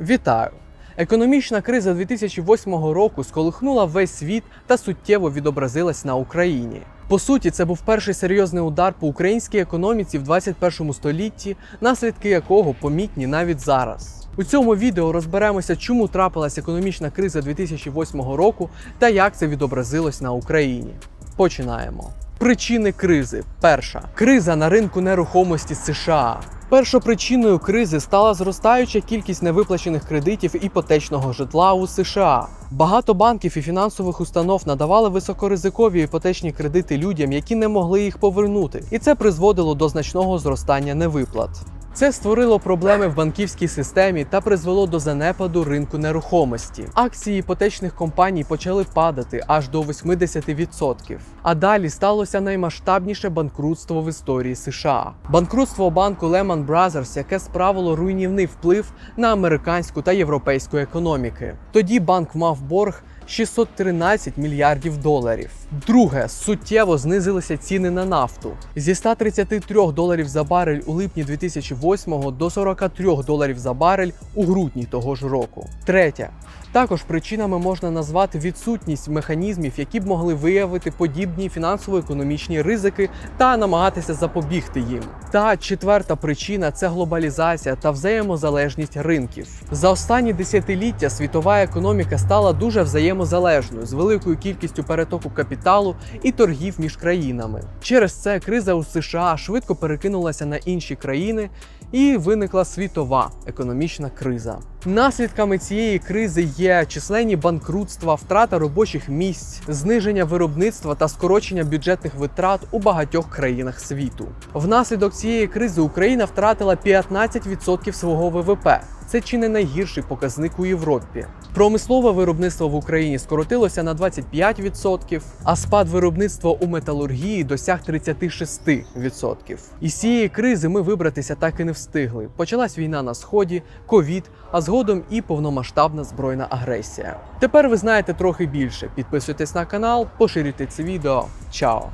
Вітаю! Економічна криза 2008 року сколихнула весь світ та суттєво відобразилась на Україні. По суті, це був перший серйозний удар по українській економіці в 21 столітті, наслідки якого помітні навіть зараз. У цьому відео розберемося, чому трапилась економічна криза 2008 року та як це відобразилось на Україні. Починаємо. Причини кризи. Перша криза на ринку нерухомості США. Першопричиною кризи стала зростаюча кількість невиплачених кредитів іпотечного житла у США. Багато банків і фінансових установ надавали високоризикові іпотечні кредити людям, які не могли їх повернути, і це призводило до значного зростання невиплат. Це створило проблеми в банківській системі та призвело до занепаду ринку нерухомості. Акції іпотечних компаній почали падати аж до 80%. А далі сталося наймасштабніше банкрутство в історії США. Банкрутство банку Lehman Brothers, яке справило руйнівний вплив на американську та європейську економіки. Тоді банк мав борг 613 мільярдів доларів. Друге, суттєво знизилися ціни на нафту зі 133 доларів за барель у липні 2008 до 43 доларів за барель у грудні того ж року. Третє. Також причинами можна назвати відсутність механізмів, які б могли виявити подібні фінансово-економічні ризики та намагатися запобігти їм. Та четверта причина це глобалізація та взаємозалежність ринків. За останні десятиліття світова економіка стала дуже взаємозалежною з великою кількістю перетоку капіталу і торгів між країнами. Через це криза у США швидко перекинулася на інші країни і виникла світова економічна криза. Наслідками цієї кризи є численні банкрутства, втрата робочих місць, зниження виробництва та скорочення бюджетних витрат у багатьох країнах світу. Внаслідок цієї кризи Україна втратила 15% свого ВВП. Це чи не найгірший показник у Європі. Промислове виробництво в Україні скоротилося на 25%, а спад виробництва у металургії досяг 36%. Із цієї кризи ми вибратися так і не встигли. Почалась війна на сході, ковід, а згодом і повномасштабна збройна агресія. Тепер ви знаєте трохи більше. Підписуйтесь на канал, поширюйте це відео. Чао!